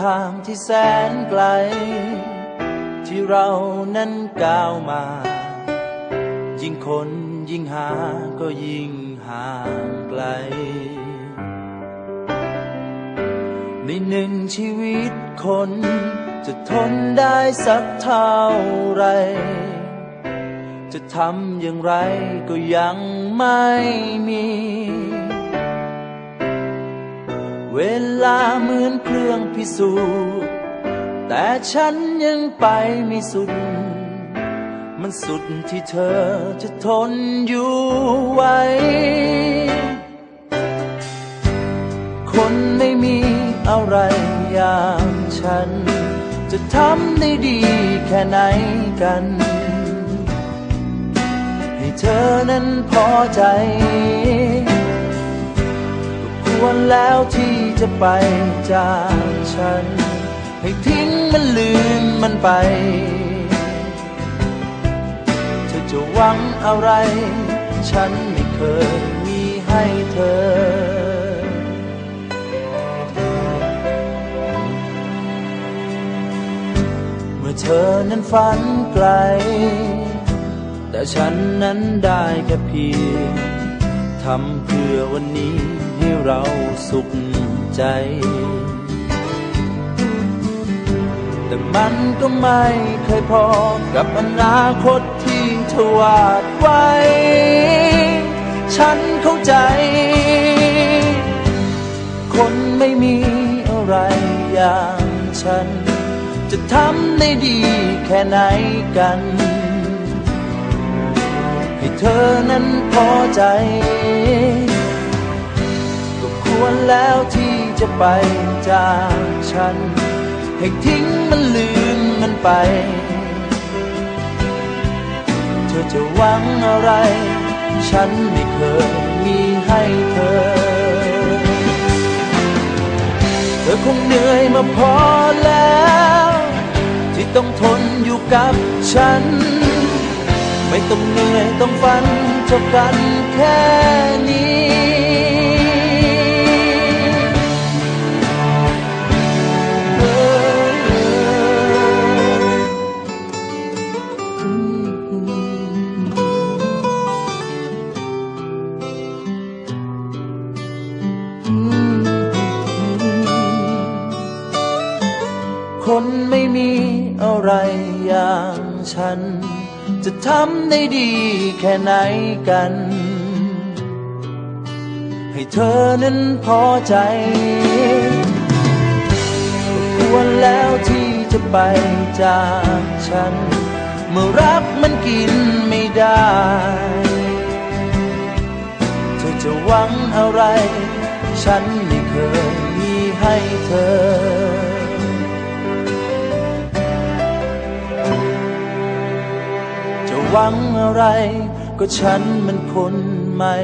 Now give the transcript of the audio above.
ทางที่แสนไกล ที่เรานั้นก้าวมา ยิ่งคนยิ่งหาก็ยิ่งห่างไกล ในหนึ่งชีวิตคน จะทนได้สักเท่าไร จะทำอย่างไรก็ยังไม่มี เวลาเหมือนเครื่องพิสูจน์แต่ฉันยังไปไม่สุด มันสุดที่เธอจะทนอยู่ไว้คนไม่มีอะไรอย่างฉัน จะทำได้ดีแค่ไหนกัน ให้เธอนั้นพอใจ วรแล้วที่จะไปจากฉัน ให้ทิ้งมันลืมมันไป เธอจะหวังอะไร ฉันไม่เคยมีให้เธอเมื่อเธอนั้นฝันไกล แต่ฉันนั้นได้แค่เพียง ทำเพื่อวันนี้ให้เราสุขใจ แต่มันก็ไม่เคยพอกับอนาคตที่เธอวาดไว้ ฉันเข้าใจ คนไม่มีอะไรอย่างฉัน จะทำได้ดีแค่ไหนกัน ให้เธอนั้นพอใจ ก็ควรแล้วที่จะไปจากฉัน ให้ทิ้งมันลืมมันไป เธอจะหวังอะไร ฉันไม่เคยมีให้เธอ เธอคงเหนื่อยมาพอแล้ว ที่ต้องทนอยู่กับฉัน ไม่ต้องเหนื่อยต้องฝันเท่ากันแค่นี้ คนไม่มีอะไรอย่างฉัน จะทำได้ดีแค่ไหนกัน ให้เธอนั้นพอใจก็ควรแล้วที่จะไปจากฉัน เมื่อรักมันกินไม่ได้ เธอจะหวังอะไร ฉันไม่เคยมีให้เธอ หวังอะไร ก็ฉันมันคนใหม่